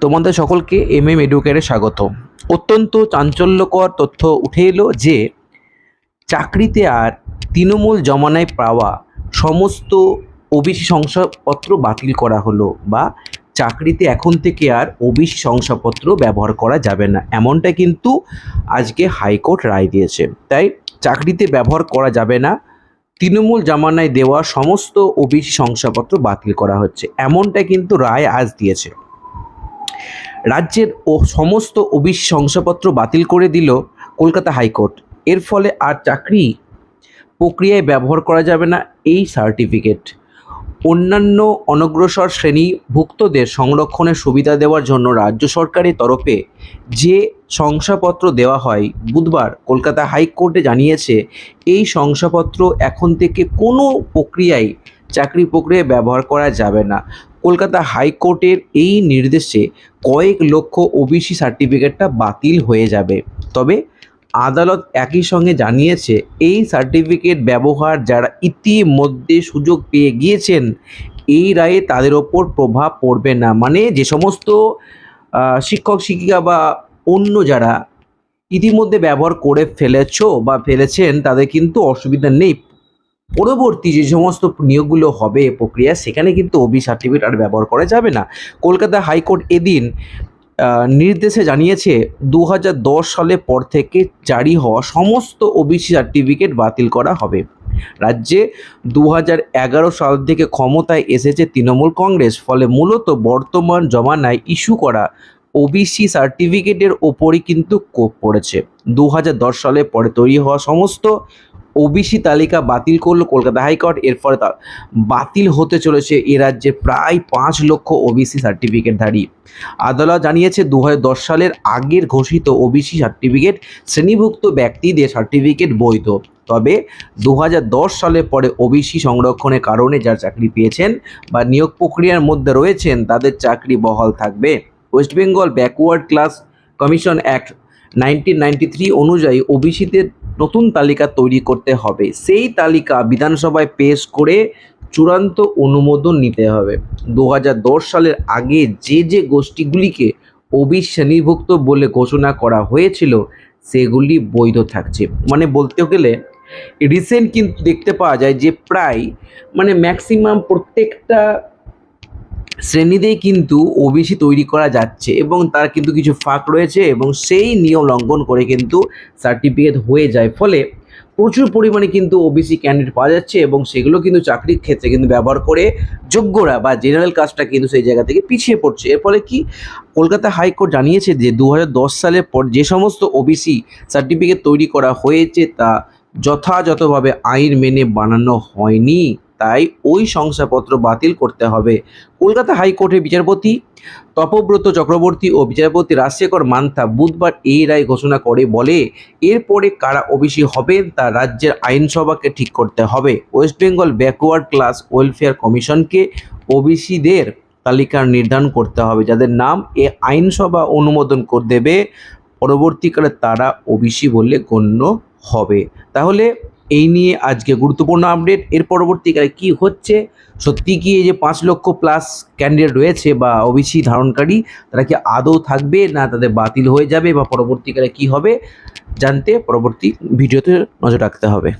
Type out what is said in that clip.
তোমাদের সকলকে M M এডুকেয়ারে স্বাগত। অত্যন্ত চাঞ্চল্যকর তথ্য উঠে এলো যে, চাকরিতে আর তৃণমূল জমানায় পাওয়া সমস্ত ওবিসি শংসাপত্র বাতিল করা হলো বা চাকরিতে এখন থেকে আর ওবিসি শংসাপত্র ব্যবহার করা যাবে না। এমনটা কিন্তু আজকে হাইকোর্ট রায় দিয়েছে। তাই চাকরিতে ব্যবহার করা যাবে না, তৃণমূল জামানায় দেওয়া সমস্ত ওবিসি শংসাপত্র বাতিল করা হচ্ছে। এমনটা কিন্তু রায় আজ দিয়েছে। রাজ্যের ও সমস্ত ওবিসি শংসাপত্র বাতিল করে দিল কলকাতা হাইকোর্ট। এর ফলে আর চাকরি প্রক্রিয়ায় ব্যবহার করা যাবে না এই সার্টিফিকেট। অন্যান্য অনগ্রসর শ্রেণীভুক্তদের সংরক্ষণের সুবিধা দেওয়ার জন্য রাজ্য সরকারের তরফে যে শংসাপত্র দেওয়া হয়, বুধবার কলকাতা হাইকোর্টে জানিয়েছে, এই শংসাপত্র এখন থেকে কোনো প্রক্রিয়ায়, চাকরি প্রক্রিয়ায় ব্যবহার করা যাবে না। কলকাতা হাইকোর্টের এই নির্দেশে কয়েক লক্ষ ওবিসি সার্টিফিকেটটা বাতিল হয়ে যাবে। তবে আদালত একই সঙ্গে জানিয়েছে, এই সার্টিফিকেট ব্যবহার যারা ইতিমধ্যে সুযোগ পেয়ে গিয়েছেন, এই রায়ে তাদের ওপর প্রভাব পড়বে না। মানে যে সমস্ত শিক্ষক, শিক্ষিকা বা অন্য যারা ইতিমধ্যে ব্যবহার করে ফেলেছো বা ফেলেছেন, তাদের কিন্তু অসুবিধা নেই। পরবর্তী যে সমস্ত নিয়োগগুলো হবে প্রক্রিয়া, সেখানে কিন্তু ওবি সার্টিফিকেট আর ব্যবহার করা যাবে না। কলকাতা হাইকোর্ট এদিন নির্দেশে জানিয়েছে দু হাজার দশ সালে পর থেকে জারি হওয়া সমস্ত ওবিসি সার্টিফিকেট বাতিল করা হবে। রাজ্যে দু হাজার এগারো সাল থেকে ক্ষমতায় এসেছে তৃণমূল কংগ্রেস, ফলে মূলত বর্তমান জমানায় ইস্যু করা ওবিসি সার্টিফিকেটের ওপরই কিন্তু কোপ পড়েছে। দু হাজার দশ সালে পরে তৈরি হওয়া সমস্ত ওবিসি তালিকা বাতিল করল কলকাতা হাইকোর্ট। এর ফলে তা বাতিল হতে চলেছে এ রাজ্যে প্রায় পাঁচ লক্ষ ওবিসি সার্টিফিকেটধারী আদালত জানিয়েছে দু হাজার দশ সালের আগের ঘোষিত ওবিসি সার্টিফিকেট শ্রেণীভুক্ত ব্যক্তিদের সার্টিফিকেট বৈধ। তবে দু হাজার দশ সালের পরে ওবিসি সংরক্ষণের কারণে যারা চাকরি পেয়েছেন বা নিয়োগ প্রক্রিয়ার মধ্যে রয়েছেন, তাদের চাকরি বহাল থাকবে। West Bengal backward class commission act nineteen অনুযায়ী ওবিসিদের নতুন তালিকা তৈরি করতে হবে। সেই তালিকা বিধানসভায় পেশ করে চূড়ান্ত অনুমোদন নিতে হবে। দু হাজার দশ সালের আগে যে যে গোষ্ঠীগুলিকে ওবি শ্রেণীভুক্ত বলে ঘোষণা করা হয়েছিল, সেগুলি বৈধ থাকছে। মানে বলতে গেলে রিসেন্ট কিন্তু দেখতে পাওয়া যায় যে প্রায় মানে ম্যাক্সিমাম প্রত্যেকটা শ্রেণীতেই কিন্তু ওবিসি তৈরি করা যাচ্ছে এবং তার কিন্তু কিছু ফাঁক রয়েছে এবং সেই নিয়ম লঙ্ঘন করে কিন্তু সার্টিফিকেট হয়ে যায়। ফলে প্রচুর পরিমাণে কিন্তু ওবিসি ক্যান্ডিডেট পাওয়া যাচ্ছে এবং সেগুলো কিন্তু চাকরির ক্ষেত্রে কিন্তু ব্যবহার করে যোগ্যরা বা জেনারেল কাস্টটা কিন্তু সেই জায়গা থেকে পিছিয়ে পড়ছে। এর ফলে কি কলকাতা হাইকোর্ট জানিয়েছে যে দু হাজার দশ সালের পর যে সমস্ত ওবিসি সার্টিফিকেট তৈরি করা হয়েছে তা যথাযথভাবে আইন মেনে বানানো হয়নি। তাই ওই শংসাপত্র বাতিল করতে হবে। কলকাতা হাইকোর্টের বিচারপতি তপব্রত চক্রবর্তী ও বিচারপতি রাজশেখর মান্থা বুধবার এই রায় ঘোষণা করে বলে, এরপরে কারা ওবিসি হবেন তা রাজ্যের আইনসভাকে ঠিক করতে হবে। West Bengal backward class welfare কমিশনকে ওবিসিদের তালিকা নির্ধারণ করতে হবে। যাদের নাম এ আইনসভা অনুমোদন করে দেবে, পরবর্তীকালে তারা ওবিসি বলে গণ্য হবে। তাহলে এই নিয়ে আজকে গুরুত্বপূর্ণ আপডেট এর পরবর্তীকালে কি হচ্ছে? সত্যি কি এই যে পাঁচ লক্ষ প্লাস ক্যান্ডিডেট রয়েছে বা ওবিসি ধারণকারী, তারা কি আদৌ থাকবে না তাদের বাতিল হয়ে যাবে বা পরবর্তীকালে কি হবে, জানতে পরবর্তী ভিডিওতে নজর রাখতে হবে।